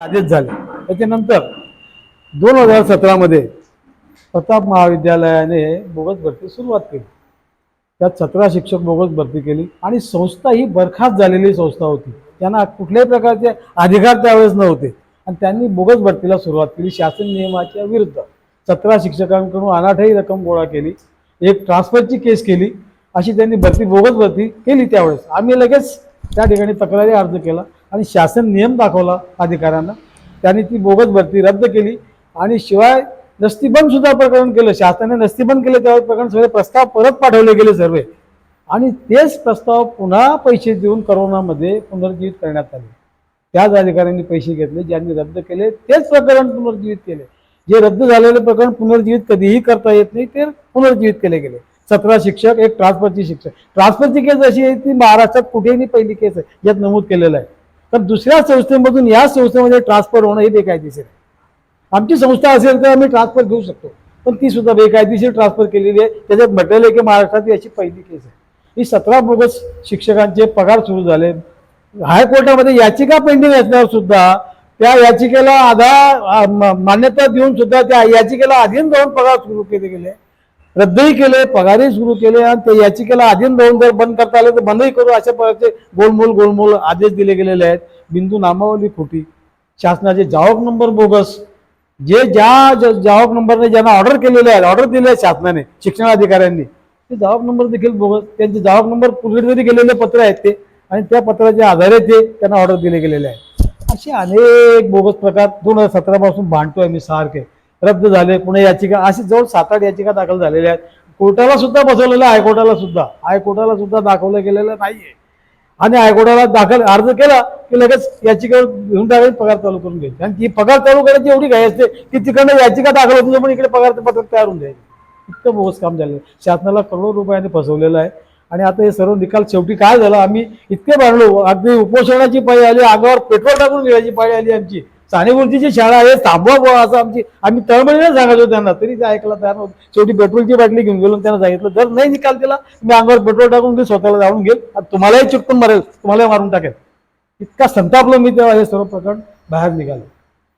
आदेश झाले. त्याच्यानंतर दोन हजार सतरामध्ये प्रताप महाविद्यालयाने बोगस भरती सुरुवात केली. त्यात सतरा शिक्षक बोगस भरती केली आणि संस्था ही बरखास्त झालेली संस्था होती. त्यांना कुठल्याही प्रकारचे अधिकार त्यावेळेस नव्हते. आणि त्यांनी बोगस भरतीला सुरुवात केली शासन नियमाच्या विरुद्ध. सतरा शिक्षकांकडून अनाठही रक्कम गोळा केली. एक ट्रान्सफरची केस केली. अशी त्यांनी भरती बोगस भरती केली त्यावेळेस. आम्ही लगेच त्या ठिकाणी तक्रारी अर्ज केला. आणि शासन नियम दाखवला अधिकाऱ्यांना. त्यांनी ती बोगस भरती रद्द केली आणि शिवाय नस्तीबंद सुद्धा प्रकरण केलं. शासनाने नस्तीबंद केले त्यावर प्रकरण सगळे प्रस्ताव परत पाठवले गेले सर्व. आणि तेच प्रस्ताव पुन्हा पैसे देऊन करोनामध्ये पुनर्जीवित करण्यात आले. त्याच अधिकाऱ्यांनी पैसे घेतले ज्यांनी रद्द केले तेच प्रकरण पुनर्जीवित केले. जे रद्द झालेले प्रकरण पुनर्जीवित कधीही करता येत नाही ते पुनर्जीवित केले गेले. सतरा शिक्षक एक ट्रान्सफरची शिक्षक. ट्रान्सफरची केस अशी आहे ती महाराष्ट्रात कुठेही पहिली केस आहे यात नमूद केलेलं आहे. तर दुसऱ्या संस्थेमधून या संस्थेमध्ये ट्रान्सफर होणं हे बेकायदेशीर आहे. आमची संस्था असेल तर आम्ही ट्रान्सफर घेऊ शकतो. पण ती सुद्धा बेकायदेशीर ट्रान्सफर केलेली आहे. त्याच्यात म्हटलेलं आहे की महाराष्ट्रात अशी पहिली केस आहे. ही सतरा बोगस शिक्षकांचे पगार सुरू झाले. हायकोर्टामध्ये याचिका पेंडिंग असल्यावर सुद्धा त्या याचिकेला आधा मान्यता देऊन सुद्धा त्या याचिकेला अधीन जाऊन पगार सुरू केले गेले. रद्दही केले पगारही सुरू केले आणि त्या याचिकेला अधीन राहून जर बंद करता आले तर बंदही करू अशा प्रकारचे गोलमोल गोलमोल आदेश दिले गेलेले आहेत. बिंदू नामावली खोटी. शासनाचे जावक नंबर बोगस. जे ज्या ज- जावक नंबरने ज्यांना ऑर्डर केलेले आहेत ऑर्डर दिले आहेत शासनाने शिक्षण अधिकाऱ्यांनी ते जावक नंबर देखील बोगस. त्यांचे जावक नंबर पूर्वीतरी गेलेले पत्र आहेत ते आणि त्या पत्राच्या आधारे ते त्यांना ऑर्डर दिले गेलेले आहेत. असे अनेक बोगस प्रकार दोन हजार सतरापासून भांडतोय मी सारखे. रद्द झाले पुणे याचिका अशी जवळ सात आठ याचिका दाखल झालेल्या आहेत. कोर्टाला सुद्धा बसवलेलं हायकोर्टाला सुद्धा. हायकोर्टाला सुद्धा दाखवलं गेलेलं नाहीये. आणि हायकोर्टाला दाखल अर्ज केला की लगेच याचिका घेऊन टाकायची पगार चालू करून घ्यायची. आणि ती पगार चालू करायची एवढी घाई असते की तिकडनं याचिका दाखल होती पण इकडे पगार पत्रक तयार होऊन जायचे. इतकं बोगस काम झालं शासनाला करोडो रुपयाने फसवलेलं आहे. आणि आता हे सर्व निकाल शेवटी काय झालं? आम्ही इतके भांडलो. अगदी उपोषणाची पाळी आली अंगावर पेट्रोल टाकून घ्यायची पाळी आली आमची. सानेगुरुजीची शाळा आहे थांबवा बुवा असं आमची आम्ही तळमळीने सांगायचो त्यांना तरी ते ऐकला तयार नव्हतं शेवटी पेट्रोलची बाटली घेऊन गेलो त्यांना सांगितलं जर नाही निकाल दिला मी अंगावर पेट्रोल टाकून ते स्वतःला जाऊन घेईल आणि तुम्हालाही चिटकून मारेल तुम्हालाही मारून टाकेल. इतका संतापलो मी तेव्हा हे सर्व प्रकरण बाहेर निघालं.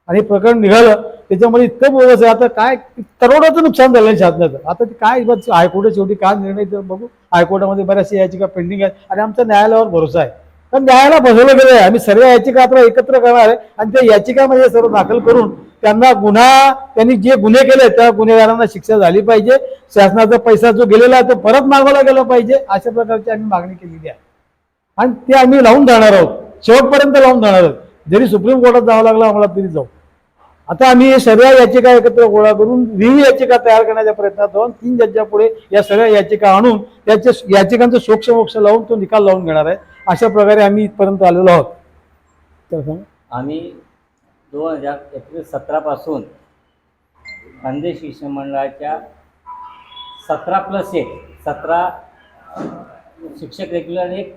आणि प्रकरण निघालं त्याच्यामध्ये इतकं बोलत आहे आता काय करोडाचं नुकसान झालं शासनाचं. आता ते काय बस हायकोर्ट शेवटी काय निर्णय बघू. हायकोर्टामध्ये बऱ्याचशा याचिका पेंडिंग आहेत. आणि आमचा न्यायालयावर भरोसा आहे. पण न्यायाला बसवलं गेलं आहे आम्ही सर्व याचिका आता एकत्र करणार आहे. आणि त्या याचिकामध्ये सर्व दाखल करून त्यांना गुन्हा त्यांनी जे गुन्हे केले त्या गुन्हेगारांना शिक्षा झाली पाहिजे. शासनाचा पैसा जो गेलेला आहे तो परत मागवला गेला पाहिजे. अशा प्रकारची आम्ही मागणी केलेली आहे. आणि ते आम्ही लावून जाणार आहोत. शेवटपर्यंत लावून जाणार आहोत. जरी सुप्रीम कोर्टात जावं लागलं आम्हाला तरी जाऊ. आता आम्ही सर्व याचिका एकत्र गोळा करून विविध याचिका तयार करण्याच्या प्रयत्नात आहोत. तीन जज्जापुढे या सगळ्या याचिका आणून त्याचे याचिकांचं सोक्ष मोक्ष लावून तो निकाल लावून घेणार आहे. अशा प्रकारे आम्ही इथपर्यंत आलेलो आहोत. तर सांग. आम्ही दोन हजार एप्रिल सतरापासून खानदेश शिक्षण मंडळाच्या सतरा प्लस एक सतरा शिक्षक रेग्युलर एक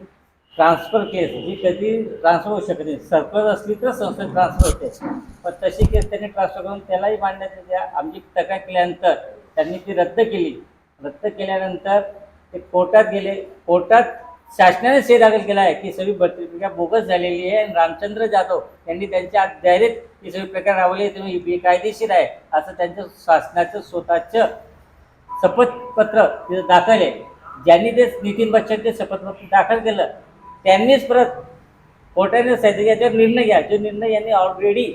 ट्रान्सफर केस जी कधी ट्रान्सफर होऊ शकत नाही. सरप्लस असली तर संस्थेत ट्रान्सफर होते. पण तशी केस त्यांनी ट्रान्सफर करून त्यालाही मांडण्यात द्या आमची तक्रार केल्यानंतर त्यांनी ती रद्द केली. रद्द केल्यानंतर ते कोर्टात गेले. कोर्टात शासनाने से दाखल केला आहे की सगळी भरती बोगस झालेली आहे. आणि रामचंद्र जाधव यांनी त्यांच्या डायरेक्ट ही सगळी प्रकार राबवले. तुम्ही बेकायदेशीर आहे असं त्यांचं शासनाचं स्वतःचं शपथपत्र तिथं दाखल आहे. ज्यांनी ते नितीन बच्चन ते शपथपत्र दाखल केलं त्यांनीच परत कोर्टाने सांगितलं याच्यावर निर्णय घ्या. जो निर्णय यांनी ऑलरेडी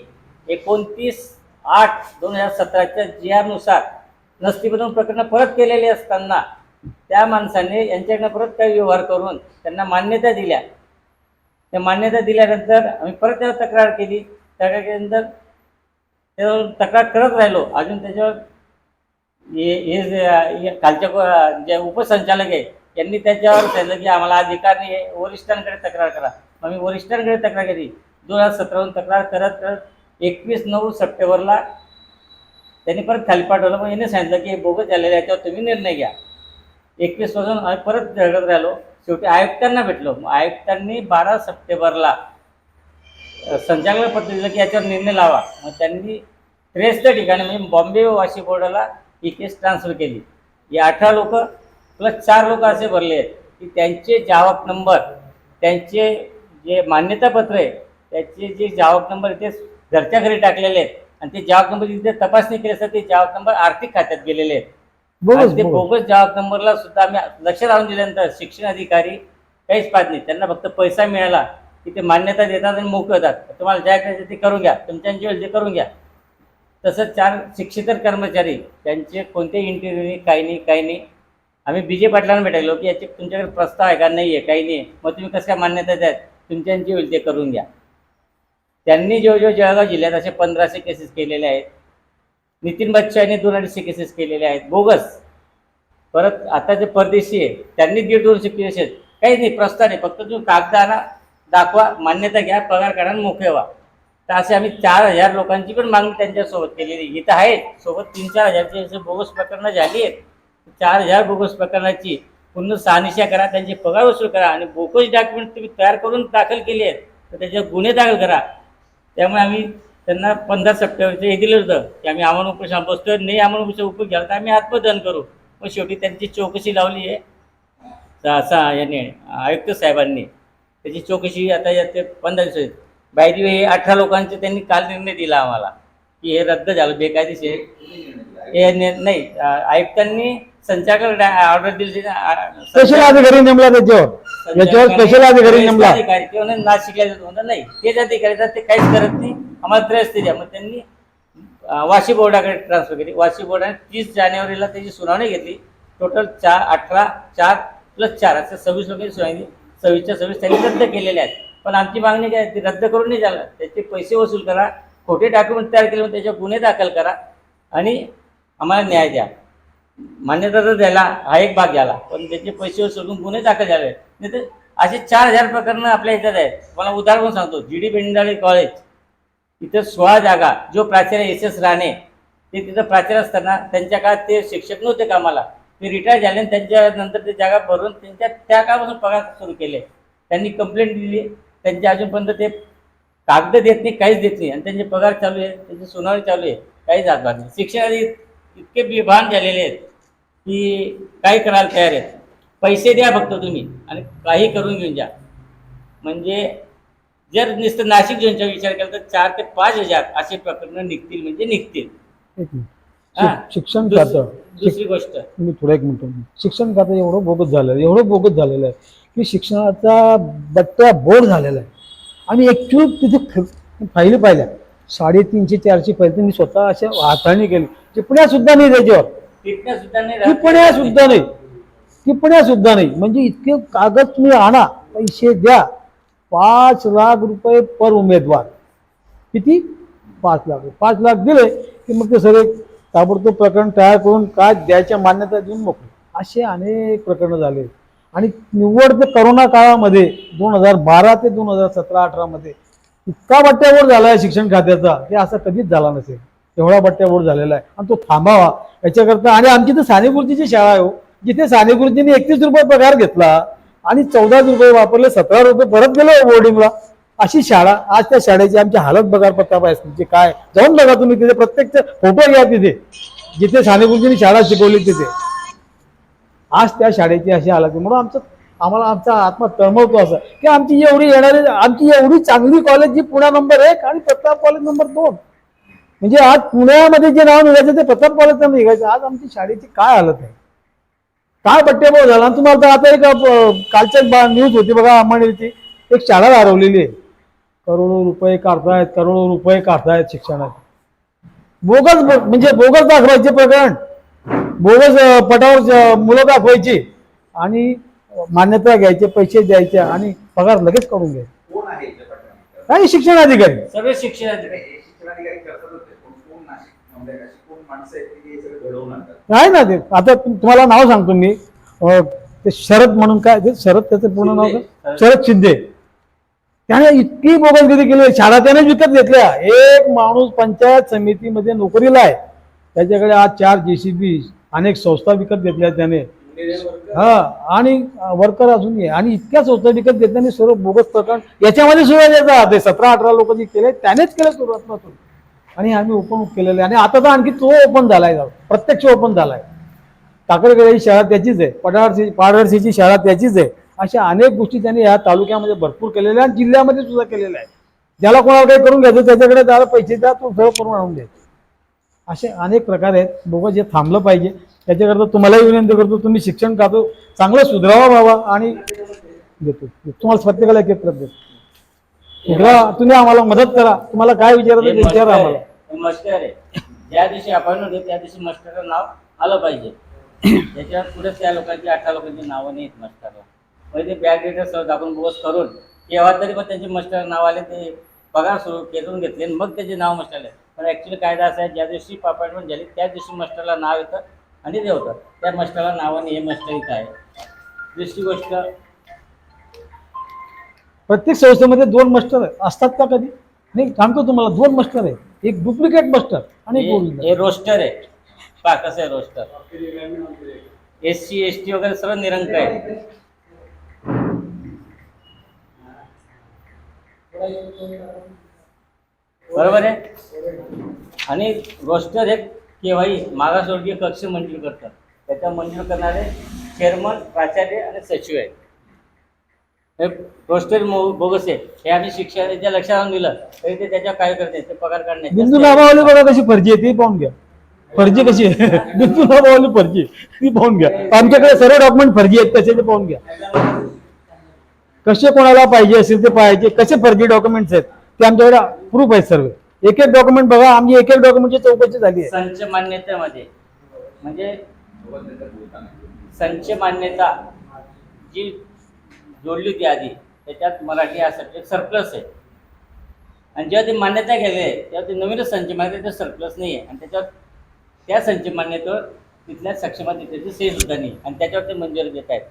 एकोणतीस आठ दोन हजार सतराच्या जियानुसार नसतीबंधन प्रकरणं परत केलेली असताना त्या माणसाने यांच्याकडनं परत काही व्यवहार करून त्यांना मान्यता दिल्या. त्या मान्यता दिल्यानंतर आम्ही परत त्यावर तक्रार केली. तक्रार केल्यानंतर त्यावर तक्रार करत राहिलो. अजून त्याच्यावर हे हे जे हे खालच्या जे उपसंचालक आहे यांनी त्याच्यावर सांगितलं की आम्हाला अधिकार नाही आहे वरिष्ठांकडे तक्रार करा. मग मी वरिष्ठांकडे तक्रार केली. दोन हजार सतराहून तक्रार करत करत एकवीस नऊ सप्टेंबरला त्यांनी परत खाली पाठवलं. मग यांनी सांगितलं की बोगस झालेलं आहे याच्यावर तुम्ही निर्णय घ्या. एकवीस वाजून आम्ही परत झगडत राहिलो. शेवटी आयुक्तांना भेटलो. मग आयुक्तांनी बारा सप्टेंबरला संचालक पत्र दिलं की याच्यावर निर्णय लावा. मग त्यांनी ट्रेसच्या ठिकाणी म्हणजे बॉम्बे व वाशी बोर्डाला ही केस ट्रान्सफर केली. हे अठरा लोक प्लस चार लोक असे भरले आहेत की त्यांचे जावक नंबर त्यांचे जे मान्यतापत्र आहे त्याचे जे जावक नंबर ते घरच्या घरी टाकलेले आहेत. आणि ते जावाब नंबर जिथे तपासणी केली असतात ते जावाब नंबर आर्थिक खात्यात गेलेले आहेत. बोगस ते बोगस. जॉब नंबरला सुद्धा आम्ही लक्ष लावून दिल्यानंतर शिक्षण अधिकारी काहीच पाहत नाही त्यांना फक्त पैसा मिळाला की ते मान्यता देतात आणि मोकळे होतात. तुम्हाला ज्या करायचं ते करून घ्या. तुमच्यांची वेळ ते करून घ्या. तसंच चार शिक्षितर कर्मचारी त्यांचे कोणतेही इंटरव्ह्यू नाही काही नाही काही नाही. आम्ही बी जे पाटलांना भेटायलो की याचे तुमच्याकडे प्रस्ताव आहे का? नाही आहे काही नाही. मग तुम्ही कसं काय मान्यता द्याल? तुमच्यांची होईल ते करून घ्या. त्यांनी जो जो जळगाव जिल्ह्यात असे पंधराशे केसेस केलेले आहेत. नितीन बच्चा यांनी दोन अडीचशे केसेस केलेले आहेत. बोगस. परत आता जे परदेशी आहे त्यांनी दीड दोनशे केसेस आहेत. काहीच नाही प्रस्ताव नाही फक्त तुम्ही कागद आणा दाखवा मान्यता घ्या पगार काढा आणि मोकळे व्हा. तर असे आम्ही चार हजार लोकांची पण मागणी त्यांच्यासोबत केलेली इथं आहेत. सोबत तीन चार हजारची असे बोगस प्रकरणं झाली आहेत. चार हजार बोगस प्रकरणाची पूर्ण सहानिशा करा त्यांचे पगार वसूल करा आणि बोगस डॉक्युमेंट तुम्ही तयार करून दाखल केली आहेत. तर त्याच्यावर गुन्हे दाखल करा. त्यामुळे आम्ही त्यांना पंधरा सप्टेंबरचं हे दिलं होतं की आम्ही आम्हाला उपोषण बसतोय नाही आम्हाला उपोषण उपयोग घ्याल तर आम्ही आत्मदान करू. मग शेवटी त्यांची चौकशी लावली आहे. असा याने आयुक्त साहेबांनी. त्याची चौकशी आता या ते पंधरा दिवस आहेत. बाय वे हे अठरा लोकांचे त्यांनी काल निर्णय दिला आम्हाला की हे रद्द झालं बेकायदेशीर हे नाही आयुक्तांनी संचालक ऑर्डर दिली अधिकारी नेमला त्याच्यावर? याच्यावर स्पेशल अधिकारी नेमला. अधिकारी नाशिकला जातो म्हणलं नाही. तेच अधिकारी आहेत, ते काहीच करत नाही. आम्हाला त्रस्त द्या मग त्यांनी वाशी बोर्डाकडे ट्रान्सफर केली. वाशी बोर्डाने तीस जानेवारीला त्याची सुनावणी घेतली. टोटल चार अठरा चार प्लस चार असं सव्वीस लोकांची सुनावणी सव्वीसच्या सव्वीस त्यांनी रद्द केलेल्या आहेत. पण आमची मागणी काय? ती रद्द करून नाही झालं. त्याचे पैसे वसूल करा. खोटे डॉक्युमेंट तयार केले त्याच्यावर गुन्हे दाखल करा. आणि आम्हाला न्याय द्या. मान्यता तर द्यायला हा एक भाग झाला. पण त्याचे पैसे वसूलून गुन्हे दाखल झाले. नाही तर असे चार हजार प्रकरणं आपल्या ह्याच्यात आहेत मला उदाहरण पण सांगतो. जी डी बेंडाळे कॉलेज इथं सोळा जागा जो प्राचार्य एस एस राणे ते तिथं प्राचार्य असताना त्यांच्या काळात ते शिक्षक नव्हते कामाला. ते रिटायर झाले आणि त्यांच्यानंतर ते जागा भरून त्यांच्या त्या काळापासून पगार सुरू केले. त्यांनी कंप्लेंट दिली. त्यांच्या अजूनपर्यंत ते कागद देत नाही काहीच देत नाही. आणि त्यांचे पगार चालू आहे त्यांची सुनावणी चालू आहे. काहीच हातभार नाही. शिक्षणाचे इतके बिभान झालेले आहेत की काही करायला तयार आहेत. पैसे द्या फक्त तुम्ही आणि काही करून घेऊन जा. म्हणजे जर नुसतं नाशिक झोनचा विचार केला तर चार ते पाच हजार असे प्रकरणं निघतील म्हणजे निघतील. हा. शिक्षण खातं. दुसरी गोष्ट. मी थोडं एक मिनिट शिक्षण खातं एवढं बोगस झालेलं आहे एवढं बोगस झालेलं आहे की शिक्षणाचा बट्ट्या बोर्ड झालेला आहे. आणि ॲक्च्युअली तिथे फ- फाईली पाहिल्या. साडेतीनशे चारशे फाईल. तर मी स्वतः अशा हाताने केली. टिप्पण्या सुद्धा नाही त्याच्यावर. टिप्पण्या सुद्धा नाही टिप्पण्या सुद्धा नाही. टिप्पण्या सुद्धा नाही. म्हणजे इतके कागद तुम्ही आणा पैसे द्या. पाच लाख रुपये पर उमेदवार. किती? पाच लाख पाच लाख दिले की मग ते सगळे ताबडतोब प्रकरण तयार करून काय द्यायच्या मान्यता देऊन मोकळे. असे अनेक प्रकरणं झाले. आणि निव्वळ ते करोना काळामध्ये दोन हजार बारा ते दोन हजार सतरा अठरामध्ये इतका बट्ट्यावर झाला आहे शिक्षण खात्याचा ते असं कधीच झाला नसेल. एवढा बट्ट्यावर झालेला आहे. आणि तो थांबावा. याच्याकरता आणि आमची तर सानेपूर्तीची शाळा आहे हो. जिथे साने गुरुजींनी एकतीस रुपये पगार घेतला आणि चौदा रुपये वापरले सतरा रुपये परत गेले बोर्डिंगला अशी शाळा आज त्या शाळेची आमची हालत बघा प्रताप आहे. तुमचे काय? जाऊन बघा तुम्ही तिथे प्रत्येक फोटो घ्या तिथे जिथे साने गुरुजींनी शाळा शिकवली तिथे. आज त्या शाळेची अशी हालत आहे. म्हणून आमचं आम्हाला आमचा आत्मा तळमळतो असं. की आमची एवढी येणारी आमची एवढी चांगली कॉलेज जी पुण्या नंबर एक आणि प्रताप कॉलेज नंबर दोन. म्हणजे आज पुण्यामध्ये जे नाव निघायचं ते प्रताप कॉलेजचं निघायचं. आज आमची शाळेची काय हालत आहे? काय बट्टेभाव झाला? आणि तुम्हाला तर आता एक कालच्या न्यूज होती बघा अंबानीची एक शाळा हरवलेली आहे. करोडो रुपये काढतायत करोडो रुपये काढतायत शिक्षणात बोगस म्हणजे बोगस दाखवायचे प्रकरण. बोगस पटावर मुलं दाखवायची. आणि मान्यता घ्यायचे पैसे द्यायचे आणि पगार लगेच काढून घ्यायचे? काही शिक्षण अधिकारी सर्व शिक्षण नाही, नाही ना ते आता तुम्हाला नाव सांगतो मी. ते शरद म्हणून काय ते शरद त्याचं पूर्ण नाव शरद शिंदे. त्याने इतकी बोगसगिरी केली शाळा त्याने विकत घेतल्या. एक माणूस पंचायत समितीमध्ये नोकरीला आहे. त्याच्याकडे आज चार जेसीबी अनेक संस्था विकत घेतल्या त्याने. हा आणि वर्कर अजून आणि इतक्या संस्था विकत घेतल्याने सर्व बोगस प्रकरण याच्यामध्ये सुद्धा येतात ते सतरा अठरा लोक जे केले त्यानेच केलं सुरुवातीपासून आणि आम्ही ओपन केलेलं आहे. आणि आता तर आणखी तो ओपन झालाय आहे प्रत्यक्ष ओपन झालाय. ही शाळा त्याचीच आहे. पडारसी पाडरसीची शाळा त्याचीच आहे. अशा अनेक गोष्टी त्यांनी या तालुक्यामध्ये भरपूर केलेल्या आणि जिल्ह्यामध्ये सुद्धा केलेल्या आहेत. ज्याला कोणाला काही करून घ्यायचं त्याच्याकडे त्याला पैसे द्या तो सगळं करून आणून दे असे अनेक प्रकार आहेत. बघा जे थांबलं पाहिजे. त्याच्याकरता तुम्हालाही विनंती करतो तुम्ही शिक्षण खातो चांगलं सुधरावा व्हावा आणि देतो. तुम्हाला प्रत्येकाला एक एक देतो सुधरा तुम्ही आम्हाला मदत करा. तुम्हाला काय विचारायचं विचारा आम्हाला. मस्टर आहे. ज्या दिवशी अपॉइंटमेंट होते त्या दिवशी मस्टरचं नाव आलं पाहिजे. त्याच्यावर पुढे त्या लोकांची अठरा लोकांची नावं नाहीत मस्टरला म्हणजे ते बॅग डिटेल्स आपण बोस करून केव्हा तरी पण त्यांचे मस्टर नाव आले ते पगार सुरू करून घेतले आणि मग त्याचे नाव मस्टर आले पण ॲक्च्युली कायदा असा आहे ज्या दिवशी अपॉइंटमेंट झाली त्या दिवशी मस्टरला नाव येतं आणि ते होतं. त्या मस्टरला नावाने हे मस्टर इथं आहे. दुसरी गोष्ट प्रत्येक संस्थेमध्ये दोन मस्टर असतात का कधी? नाही सांगतो तुम्हाला. दोन मास्टर आहे एक डुप्लिकेट मास्टर आणि एक हे- original. हे रोस्टर आहे. पहा कसं आहे roster S C S T वगैरे सर्व निरंक आहे. बरोबर आहे? आणि रोस्टर हे केव्हाही मागासवर्गीय कक्ष मंजूर करतात. त्याच्या मंजूर करणारे चेअरमन प्राचार्य आणि सचिव आहेत. हे रोस्टर मो- बोगस आहे हे आम्ही शिक्षणाच्या लक्षात आणून दिलं. तरी ते त्याच्या काय करते ते पगार बिंदू काढण्याचे नावावली बघा कशी फर्जी आहे ती पाहून घ्या. फर्जी कशी आहे? बिंदू नावावली फर्जी ती पाहून घ्या. आमच्याकडे सर्व डॉक्युमेंट फर्जी आहेत कसे ते पाहून घ्या. कसे कोणाला पाहिजे असेल ते पाहिजे कसे फर्जी डॉक्युमेंट्स आहेत ते आमच्याकडे प्रूफ आहेत सर्व. एक एक डॉक्युमेंट बघा आमची एक एक डॉक्युमेंटची चौकशी झाली आहे. संच मान्यतेमध्ये म्हणजे संच मान्यता जी जोडली होती आधी. त्याच्यात मराठी हा सब्जेक्ट सरप्लस आहे. आणि जेव्हा ते मान्यता गेली आहे तेव्हा ते नवीनच संच मान्यता सरप्लस नाही आहे. आणि त्याच्यावर त्या संच मान्यतेवर तिथल्या सक्षमाधिकाची सही सुद्धा नाही. आणि त्याच्यावर ते मंजुरी देत आहेत.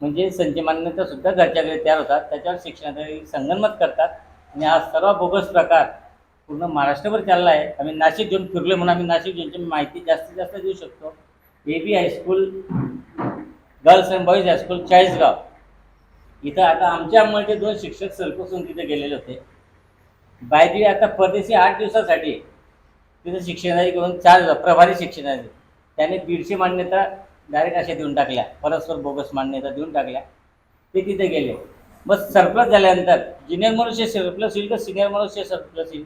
म्हणजे संच मान्यता सुद्धा घरच्याकडे तयार होतात. त्याच्यावर शिक्षणासाठी संगनमत करतात. आणि हा सर्व बोगस प्रकार पूर्ण महाराष्ट्रभर चालला आहे. आम्ही नाशिक घेऊन फिरलो म्हणून आम्ही नाशिक घेऊनची माहिती जास्तीत जास्त देऊ शकतो. A B high school girls and boys high school Chalisgaon. इथं आता आमच्या अंमलचे दोन शिक्षक सरकून तिथे गेलेले होते. बायजी आता परदेशी आठ दिवसासाठी तिथं शिक्षणारी करून चार प्रभारी शिक्षणारी त्याने दीडशे मान्यता डायरेक्ट अशा देऊन टाकल्या. परस्पर बोगस मान्यता देऊन टाकल्या. ते तिथे गेले. बस सरप्लस झाल्यानंतर ज्युनियर मनुष्य सरप्लस येईल तर सिनियर मनुष्य सरप्लस येईल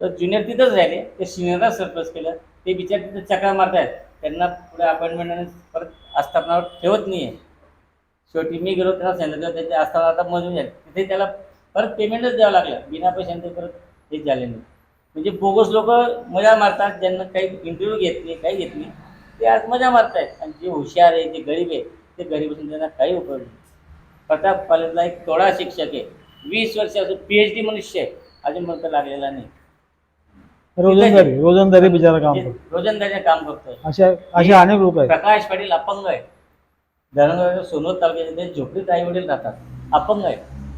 तर ज्युनियर तिथंच राहिले. ते सिनियरला सरप्लस केलं. ते बिचार तिथे चक्रा मारतायत. त्यांना पुढे अपॉइंटमेंट परत आस्थापनावर ठेवत नाही आहे शेवटी मी गेलो त्यांना सांगितलं तेव्हा त्याचे आस्थापना आता मजून झाले. तिथे त्याला परत पेमेंटच द्यावं लागलं. बिना पैशांचे परत हेच झाले नाही. म्हणजे बोगस लोक मजा मारतात ज्यांना काही इंटरव्ह्यू घेत नाही काही घेत नाही ते आज मजा मारतायत. आणि जे हुशार आहे जे गरीब आहे ते गरीब असून त्यांना काही उपयोग नाही. प्रताप कॉलेजला एक तोडा शिक्षक आहे. वीस वर्षाचं पी एच डी मनुष्य आहे. अजून तर लागलेला नाही. रोजंदारी रोजंदारी बिचारा काम करतो. रोजंदारीचं काम करतोय. अशा असे अनेक लोक आहेत. प्रकाश पाटील अपंग आहे धरणगावच्या सोनोर तालुक्याचे ते झोपडीत आई वडील राहतात अपंग आहे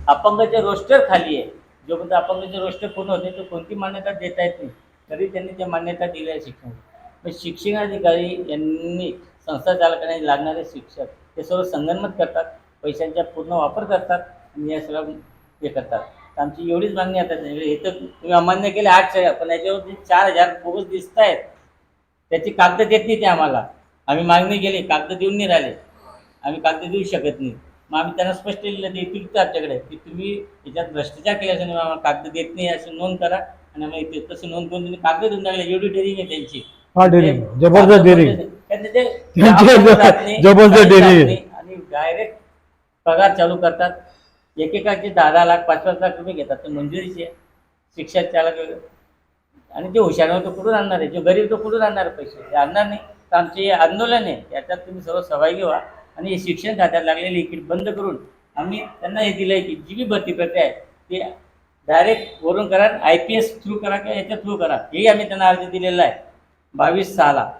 अपंगाचे रोस्टर खाली आहे. जोपर्यंत अपंगाचे रोस्टर पूर्ण होते तर कोणती मान्यता देता येत नाही तरी त्यांनी त्या मान्यता दिल्या आहे शिक्षण पण शिक्षणाधिकारी यांनी संस्था चालकांना लागणारे शिक्षक ते सर्व संगनमत करतात पैशांचा पूर्ण वापर करतात आणि या सगळं हे करतात. आमची एवढीच मागणी आता हे तर तुम्ही अमान्य केले आठ सह्या पण याच्यावरती चार हजार बोगस दिसत आहेत त्याची कागद देत नाही ते आम्हाला. आम्ही मागणी केली कागद देऊन नाही राहिले. आम्ही कागद देऊ शकत नाही. मग आम्ही त्यांना स्पष्ट लिहिलं ते इथे आमच्याकडे. की तुम्ही याच्यात भ्रष्टाचार केल्याचं नाही आम्हाला कागद देत नाही अशी नोंद करा. आणि आम्ही ते तसं नोंद करून त्यांनी कागद देऊन टाकले एवढी डेअरिंग आहे त्यांची. हा जबरदस्त. नाही. आणि डायरेक्ट पगार चालू करतात. एकेकाचे दहा दहा लाख पाच पाच लाख रुपये घेतात. ते मंजुरीचे. शिक्षक चालक आणि जे हुशार तो कुठून आणणार आहे? जो गरीब तो कुठून आणणार आहे पैसे? ते आणणार नाही. तर आमचे हे आंदोलन आहे. याच्यात तुम्ही सर्व सहभागी व्हा. आणि हे शिक्षण खात्यात लागलेली किट बंद करून आम्ही त्यांना हे दिलं आहे की जी बी भरती प्रक्रिया आहे ते डायरेक्ट वरून करा आय पी एस थ्रू करा किंवा याच्या थ्रू करा. हेही आम्ही त्यांना अर्ज दिलेला आहे. बावीस सहाला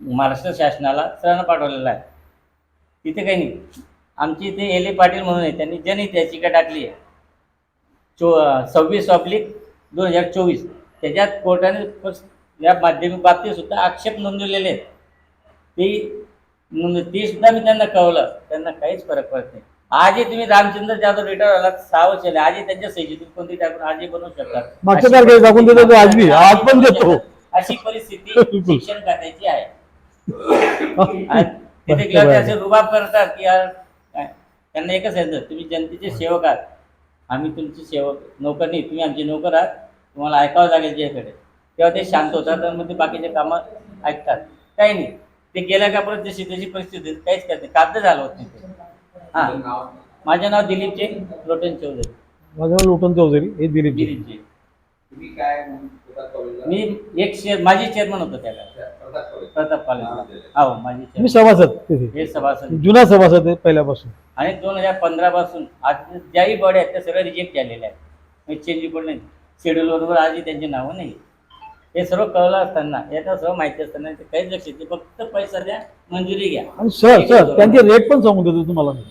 महाराष्ट्र शासनाला सरांना पाठवलेला आहे. तिथे काही नाही. आमची इथे एल ए पाटील म्हणून आहे. त्यांनी जनहित याचिका टाकली आहे. चो सव्वीस ऑब्लिक दोन हजार चोवीस. त्याच्यात कोर्टाने या माध्यमिक बाबतीत सुद्धा आक्षेप नोंदवलेले आहेत. ते नोंद ते सुद्धा मी त्यांना कळवलं. त्यांना काहीच फरक पडत नाही. आजही तुम्ही रामचंद्र जाधव रिटायर झाला सहा वर्ष आजही त्यांच्या तुम्ही कोणती टाकून आजही बनवू शकता मागच्या अशी. परिस्थिती-. शिक्षण खात्याची आहे. तिथे गेल्यावर असे रुबाब करतात की यार त्यांना एकच सांगितलं तुम्ही जनतेचे सेवक आहात. आम्ही तुमची सेवक नोकर नाही तुम्ही आमचे नोकर आहात. तुम्हाला ऐकावं लागेल त्याकडे तेव्हा ते शांत होतात आणि मग ते बाकीचे कामं ऐकतात. काही नाही. ते गेल्या का परत जशी त्याची परिस्थिती काहीच करत नाही. कागद झालं होत नाही ते हां. माझं नाव? दिलीप जैन लोटन चौधरी माझं नाव लोटन चौधरी हे दिलीप दिलीप तुम्ही काय मी एक चेअर माझी चेअरमन होतो त्या काळात प्रताप कॉलेज हो माझी मी. सभासद तिथे. हे सभासद. जुना सभासद आहे पहिल्यापासून. आणि दोन हजार पंधरा पासून आज ज्याही बॉडी आहेत त्या सगळ्या रिजेक्ट झालेल्या आहेत. चेंज रिपोर्ट नाही. शेड्यूल बरोबर आजही त्यांची नावं नाही. हे सर्व कळलं असताना याचा सर्व माहिती असताना ते काहीच लक्ष येते फक्त पैसा द्या मंजुरी घ्या. आणि सर सर त्यांचे रेट पण सांगून देतो तुम्हाला मी.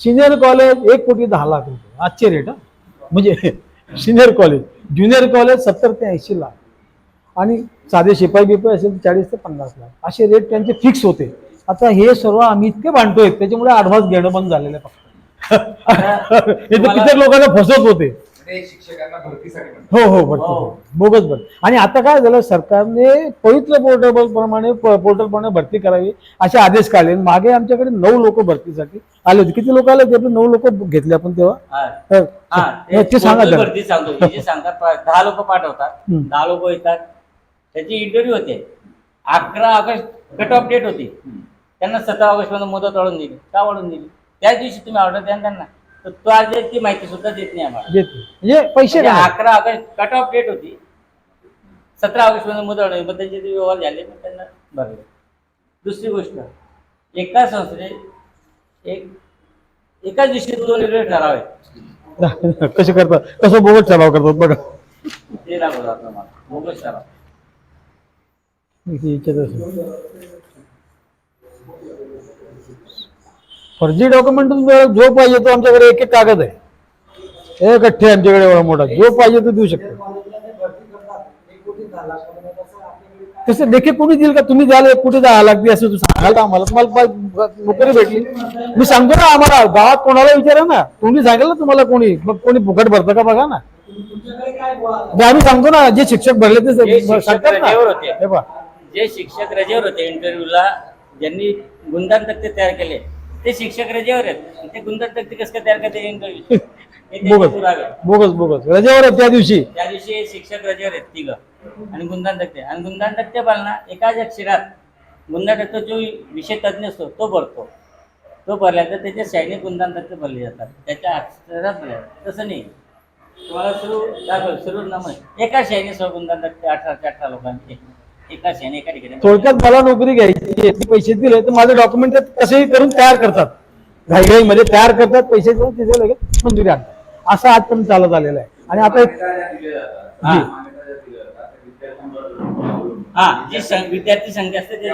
सिनियर कॉलेज एक कोटी दहा लाख रुपये. आजचे रेट हा. म्हणजे सिनियर कॉलेज ज्युनियर कॉलेज सत्तर ते ऐंशी लाख. आणि साधे शिपाई बिपाई असेल तर चाळीस ते पन्नास लाख. असे रेट त्यांचे फिक्स होते. आता हे सर्व आम्ही इतके भांडतोय त्याच्यामुळे ॲडव्हान्स घेणं बंद झालेलं आहे फक्त. हे तर कित्येक लोकांना फसवत होते. शिक्षकांना भरतीसाठी म्हणतात. हो हो भरती हो. बोगस भरती. आणि आता काय झालं सरकारने पवित्र पोर्टेबल प्रमाणे पोर्टल प्रमाणे भरती करावी असे आदेश काढले. आणि मागे आमच्याकडे नऊ लोक भरतीसाठी आले होते. किती लोक आले होते? आपले नऊ लोक घेतले आपण तेव्हा? हा. हा, हे ते सांगा. भरती सांगतो. हे जे सांगतात दहा लोक पाठवतात. दहा लोक येतात. त्याची इंटरव्ह्यू होते. अकरा ऑगस्ट कट ऑफ डेट होती. त्यांना सतरा ऑगस्ट पर्यंत मुदत वाढून दिली. का वाढून दिली? त्याच दिवशी तुम्ही ऑर्डर द्या त्यांना. तर तो आज ती माहिती सुद्धा देत नाही आम्हाला. म्हणजे पैसे म्हणजे अकरा ऑगस्ट कट ऑफ डेट होती. सतरा ऑगस्ट पर्यंत मुदत त्यांचे ते व्यवहार झाले मग त्यांना भरले. दुसरी गोष्ट एका संस्थेत एक एकाच दिवशी दोन वेगळे ठराव. आहेत कसे करतात? कसं बोगस ठराव करतात बघा. ते दाखवतात आम्हाला. बोगस ठराव. इथे इच्छाच असेल. फर्जी डॉक्युमेंट जो पाहिजे तो आमच्याकडे एक एक कागद आहे. एक अठ्ठे आमच्याकडे एवढा मोठा जो पाहिजे तो देऊ शकतो. तसं लेखे कोणी देईल का? तुम्ही द्याल कोटी दहा लागते असं तू सांगाल का आम्हाला? तुम्हाला नोकरी भेटली. मी सांगतो ना आम्हाला गावात कोणाला विचारा ना. कोणी सांगेल ना तुम्हाला कोणी? मग कोणी फुकट भरतं का बघा ना. जे आम्ही सांगतो ना जे शिक्षक भरले ते शिक्षक सांगतात ना. हे पहा. जे शिक्षक रजेवर होते इंटरव्ह्यूला ज्यांनी गुणदान तक्ते तयार केले ते शिक्षक रजेवर आहेत. ते गुणदान तक्ते कसं काय तयार करते इंटरव्ह्यू हे त्यांचे बोगस. पुरावे आहेत. Bogus bogus. रजेवर आहे त्या दिवशी. त्या दिवशी शिक्षक रजेवर आहेत तिघ. आणि गुणदान तक्ते. आणि गुणदान तक्ते पालना एकाच अक्षरात गुणदान तक्ते जो विषय तज्ज्ञ असतो तो भरतो. तो भरल्यानंतर त्याच्या शाईने गुणदान तक्ते भरले जातात. त्याच्या अक्षरात भरले जातात. तसं नाही. तुम्हाला सुरू दाखव सुरू नमन एका शाईने सह गुणदान तक्ते अठराशे अठरा लोकांचे. एका शाईने एका ठिकाणी थोडक्यात मला नोकरी घ्यायची आहे, पैसे दिले तर माझं डॉक्युमेंट कसेही करून तयार करतात. घाईघाईमध्ये तयार करतात पैसे देऊन तिथे लगेच मंजुरी आणतात. असं आजपर्यंत चालत आलेलं आहे. आणि आता एक- हा. हा जी विद्यार्थी संख्या असते ते?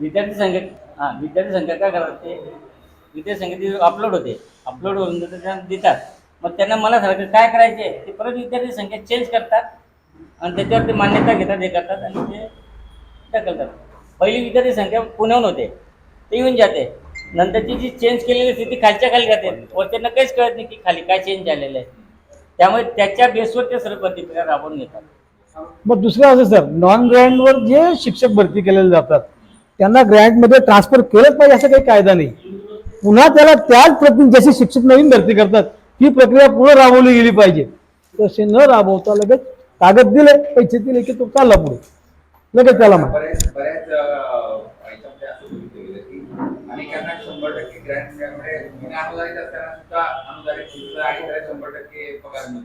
विद्यार्थी संख्या हा विद्यार्थी संख्या काय करतात ते? विद्यार्थी संख्या अपलोड होते. अपलोड होऊन देतात त्यांना देतात. मग त्यांना मला सांगतात काय करायचे ते परत विद्यार्थी संख्या चेंज करतात. आणि त्याच्यावर ते मान्यता घेतात हे करतात आणि ते ढकलतात पहिली विद्यार्थी संख्या पुण्याहून होते. ते येऊन जाते. नंतरची जी चेंज केलेली असते ती खालच्या खाली जाते. वरच्यांना काहीच कळत नाही की खाली काय चेंज झालेलं आहे. त्यामुळे त्याच्या बेसवर ते सर्व प्रतिक्रिया राबवून घेतात. मग दुसरं असं सर नॉन ग्रँडवर जे शिक्षक भरती केलेले जातात त्यांना ग्रँडमध्ये ट्रान्सफर केलंच पाहिजे असा काही कायदा नाही. पुन्हा त्याला त्याच प्रति जसे शिक्षक नवीन भरती करतात ती प्रक्रिया पुढे राबवली गेली पाहिजे. तसे न राबवता लगेच कागद दिले पैसे दिले की तो चालला पुढे. लगेच त्याला मिळतो.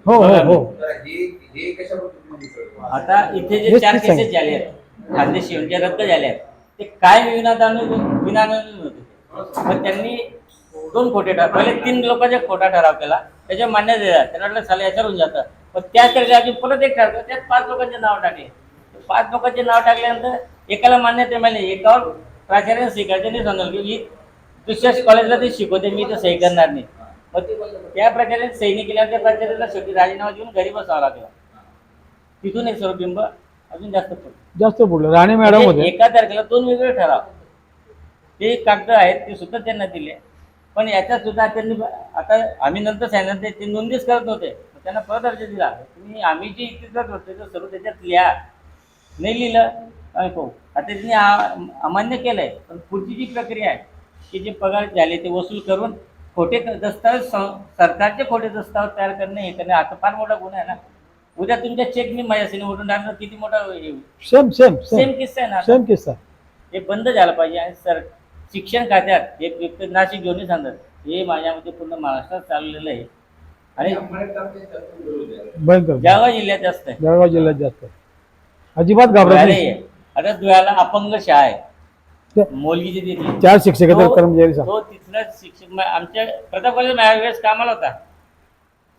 हो हो हो. तर हे हे कशा पद्धतीने दिसतं? आता इथे जे चार. केसेस झाले आहेत खानदेशी जे रद्द झाले आहेत. ते काय विनादान विनादान होते पण त्यांनी दोन खोटे ठराव पहिले तीन लोकांचा खोटा ठराव केला. त्याच्या मान्य दिला त्यांना वाटलं साला याच्यावर होऊन जातं. पण त्याच तरी अजून परत एक ठरवलं त्यात पाच लोकांचे नाव टाकले. पाच लोकांचे नाव टाकल्यानंतर एकाला मान्यता मिळाली एकावर प्राचार्याने स्वीकारायचं नाही सांगितलं की मी दुसऱ्या कॉलेजला ते शिकवते मी तर सही करणार नाही. मग ते त्या प्रकारे सही नाही केल्यावर त्या प्राचार्याला शेवटी राजीनामा देऊन घरी बसावं लागलं. तिथून एक सर्व बिंब अजून जास्त पडलं. जास्त पुढलं राणे मॅडम म्हणजे होते. एका तारखेला दोन वेगळे ठराव. ते कागद आहेत ते सुद्धा त्यांना दिले. पण याच्यात सुद्धा त्यांनी आता आम्ही नंतर सांगितलं ते- नोंदीच करत नव्हते. मग त्यांना परत अर्ज दिला. तुम्ही आम्ही जे इतिहासात होते ते सर्व त्याच्यात लिहा नाही लिहिलं आम्ही पाहू. आता त्यांनी अमान्य केलंय पण पुढची जी प्रक्रिया आहे की जे पगार झाले ते वसूल करून खोटे दस्तावेज सरकारचे खोटे दस्तावेज तयार करणे हे करणे आता फार मोठा गुन्हा आहे ना. उद्या तुमच्या चेक मी माझ्याशी उठून टाकणार किती मोठा सेम सेम सेम सेम किस्सा आहे ना सेम किस्सा. हे बंद झालं पाहिजे आणि सर शिक्षण खात्यात एक व्यक्ती नाशिक घेऊन सांगतात हे माझ्यामध्ये पूर्ण महाराष्ट्रात चाललेलं आहे. आणि. भयंकर जळगाव जिल्ह्यात जास्त आहे. जळगाव जिल्ह्यात जास्त. अजिबात घाबरत धुळ्याला नाही. आता धुळ्याला अपंग शाळा आहे. ते- मुलगी जी तिथली चार शिक्षक तो- कर्मचारी तो शिक्षक म- आमच्या प्रताप कॉलेज वेळेस कामाला होता.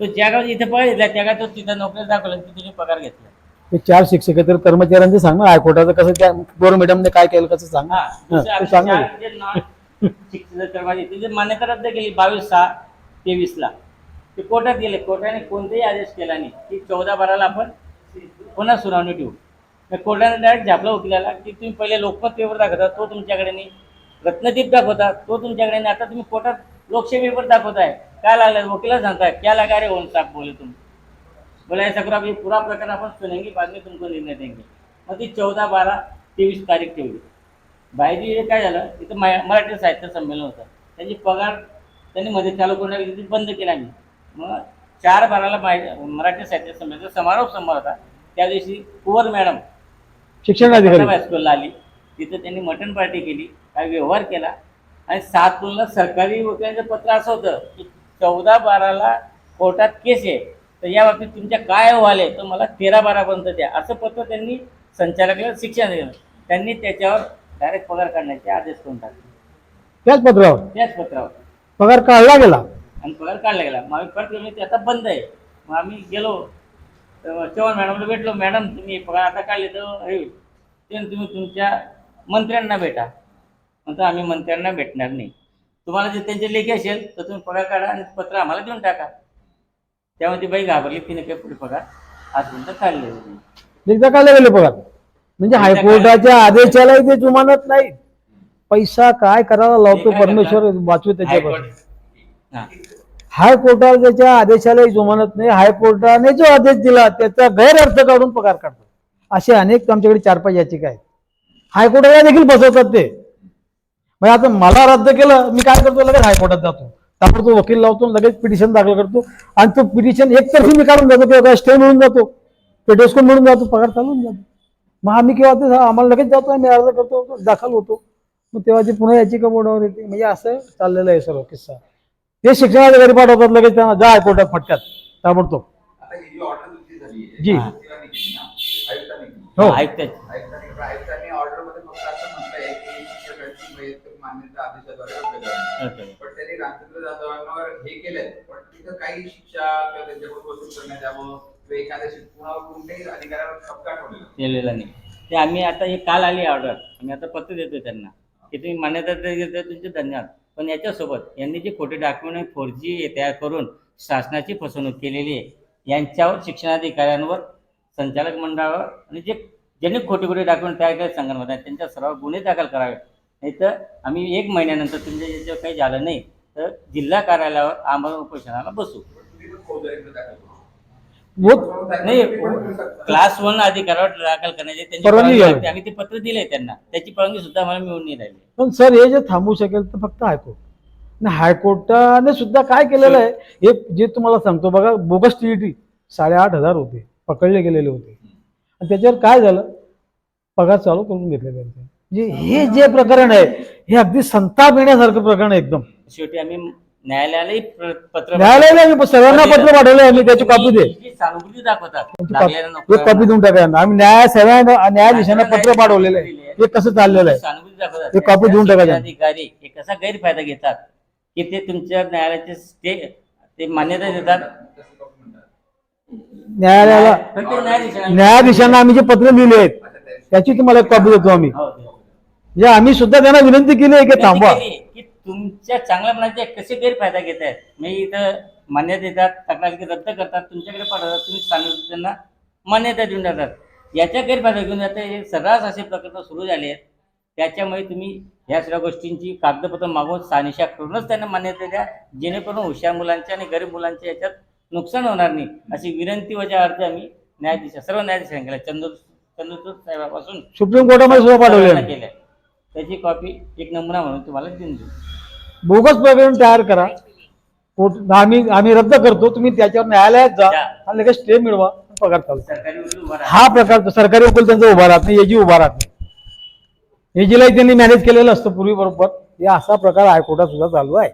तो ज्या गावात इथे पगार घेतला त्या गावात तो तिथं नोकरी दाखवला तिथे पगार घेतला. ते चार शिक्षकेतर कर्मचाऱ्यांचे सांग ना. हायकोर्टाचं कसं त्या गोर मॅडमने काय केलं कसं सांग. हा दुसरं तू आमचे सांग जे non शिक्षक कर्मचारी तिथे मान्यता रद्द केली बावीस सहा तेवीस ला ते कोर्टात गेले. कोर्टाने कोणताही आदेश केला नाही. की चौदा बाराला आपण पुन्हा सुनावणी ठेवू. कोर्टाने डायरेक्ट झापला वकिलाला की तुम्ही पहिले लोकमत पेपर दाखवता तो तुमच्याकडे नाही. रत्नदीप दाखवता तो तुमच्याकडे नाही. आता तुम्ही कोर्टात लोकशाही पेपर दाखवताय. काय लागलं? वकिला सांगताय क्या लागा रे ओन हो साहब? बोले तुम बोला ऐसा करो अभी पूरा प्रकरण आपण सुनेंगे बाद में तुमको निर्णय देंगे. मग ती चौदा बारा तेवीस तारीख ठेवली. बाहेर काय झालं? इथं मा- मराठी साहित्य संमेलन होतं. त्यांची पगार त्यांनी मध्ये चालू करून ती बंद केला मी मग चार बाराला माहि- मराठी साहित्य संमेलनाचा समारोप समोर होता. त्या दिवशी कुवर मॅडम शिक्षण अधिकारी. हायस्कूलला आली. तिथं त्यांनी मटण पार्टी केली काही व्यवहार केला. आणि सात दोनला सरकारी वकिलांचं पत्र असं होतं की चौदा बाराला कोर्टात केस आहे. तर या बाबतीत तुमच्या काय अहवाल आहे? तर मला तेरा बारापर्यंत द्या. असं पत्र त्यांनी संचालकाला शिक्षण दिलं. त्यांनी त्याच्यावर डायरेक्ट पगार काढण्याचे आदेश करून टाकले. त्याच पत्रावर? त्याच पत्रावर. पगार काढला गेला. आणि पगार काढला गेला. मग आम्ही परत गेलो, ते आता बंद आहे. मग आम्ही गेलो तर चव्हाण मॅडमला भेटलो मॅडम तुम्ही पगार आता काढले तर हे. ते तुम्ही तुमच्या मंत्र्यांना भेटा. म्हणतो आम्ही मंत्र्यांना भेटणार नाही. तुम्हाला जर त्यांचे लेखी असेल तर तुम्ही पगार काढा आणि पत्र आम्हाला देऊन टाका. त्यामुळे ती बाई घाबरली तिने काही पुढे पगार आजपर्यंत काढले एकदा काढले गेले पगार. म्हणजे हायकोर्टाच्या आदेशालाही ते जुमानत नाही पैसा काय करायला लावतो परमेश्वर? वाचू त्याच्यापासून हायकोर्टाला त्याच्या आदेशालाही जुमानत नाही हायकोर्टाने जो आदेश दिला त्याचा गैरअर्थ काढून पगार काढतो. असे अनेक आमच्याकडे चार पाच याचिका आहेत. हायकोर्टाला देखील बसवतात ते. म्हणजे आता मला रद्द केलं मी काय करतो लगेच हायकोर्टात जातो. ताबडतोब वकील लावतो लगेच पिटिशन दाखल करतो. आणि तो पिटिशन एकतर्फी मी काढून जातो किंवा स्टे मिळून जातो. पेटोस्कोन मिळून जातो पगार चालून जातो. मग आम्ही केव्हा ते आम्हाला लगेच जातो आम्ही अर्ज करतो दाखल होतो. मग तेव्हा ती पुन्हा याचिका बोर्डावर येते. म्हणजे असं चाललेलं आहे सर्व किस्सा. ते शिक्षणाधिकारी पाठवतात लगेच त्यांना. जा हायकोर्टात फटक्यात. ताबडतोब आता ही जी. हो. हे केलेलं नाही. ते आम्ही आता हे काल आली ऑर्डर आम्ही आता पत्र देतो त्यांना. की तुम्ही मान्यता देता तुमचे धन्यवाद. पण याच्यासोबत यांनी जे खोटे डॉक्युमेंट फोर जी तयार करून शासनाची फसवणूक केलेली आहे यांच्यावर शिक्षणाधिकाऱ्यांवर संचालक मंडळावर आणि जे ज्यांनी खोटे खोटे डॉक्युमेंट तयार केले संगणमतात त्यांच्या सर्व गुन्हे दाखल करावे. नाही तर आम्ही एक महिन्यानंतर तुमच्या याच्यावर काही झालं नाही तर जिल्हा कार्यालयावर आम्हाला उपोषणाला बसू. नाही. क्लास वन अधिकारावर दाखल करण्याचे त्यांची परवानगी. लागते. ते पत्र दिले त्यांना त्याची परवानगी सुद्धा आम्हाला मिळून नाही राहिली पण सर हे जे थांबू शकेल तर फक्त हायकोर्ट आणि हायकोर्टाने सुद्धा काय केलेलं आहे हे जे तुम्हाला सांगतो बघा बोगस टी साडेआठ हजार होते पकडले गेलेले होते आणि त्याच्यावर काय झालं पगार चालू करून घेतले त्यांचे म्हणजे हे जे प्रकरण आहे हे अगदी संताप येण्यासारखं प्रकरण आहे एकदम शेवटी आम्ही न्यायालयालाही प्र- पत्र न्यायालयाला आम्ही सगळ्यांना पत्र पाठवलं आम्ही त्याची कॉपी दे. जी सहानुभूती दाखवतात लागलेल्या कॉपी- एक कॉपी नोकरांना. देऊन टाकायला आम्ही न्याय सगळ्यांना न्यायाधीशांना पत्र पाठवलेलं आहे. हे कसं चाललेलं आहे? सहानुभूती दाखवतात. देऊन टाकायचं. अधिकारी हे कसा गैरफायदा घेतात की ते तुमच्या न्यायालयाचे स्टे ते मान्यता देतात. न्यायालयाला न्यायाधीशांना. आम्ही जे पत्र लिहिले आहेत त्याची तुम्हाला एक कॉपी देतो आम्ही. हो, ते. म्हणजे आम्ही सुद्धा त्यांना विनंती केली आहे की थांबवा. केली की तुमच्या चांगल्या मनाचे कसे गैरफायदा घेत आहेत? मी इथं मान्यता देतात तक्रारी रद्द करतात तुमच्याकडे पाठवतात तुम्ही सांगितलं त्यांना मान्यता देऊन जातात. याच्या गैरफायदा घेऊन जातात हे सर्रास असे प्रकरण सुरू झाले आहेत. त्याच्यामुळे तुम्ही ह्या सगळ्या गोष्टींची कागदपत्र मागून सानिशा करूनच त्यांना मान्यता द्या जेणेकरून हुशार मुलांच्या आणि गरीब मुलांच्या याच्यात नुकसान होणार नाही अशी विनंती वजा अर्थ आम्ही न्यायाधीश सर्व न्यायाधीशांना केला चंद्र चंद्रचूड साहेबापासून सुप्रीम कोर्टामध्ये सुद्धा पाठवले. केलंय. त्याची कॉपी एक नमुना म्हणून तुम्हाला देऊन देऊ. बोगस प्रकरण तयार करा. कोर्ट आम्ही आम्ही रद्द करतो तुम्ही त्याच्यावर न्यायालयात जा. आणि लगेच स्टे मिळवा. पगार चालू. हा प्रकार सरकारी वकील त्यांचा उभा राहत नाही एजी उभा राहत नाही. एजीलाही त्यांनी मॅनेज केलेलं असतं पूर्वी बरोबर. हे असा प्रकार हायकोर्टात सुद्धा चालू आहे.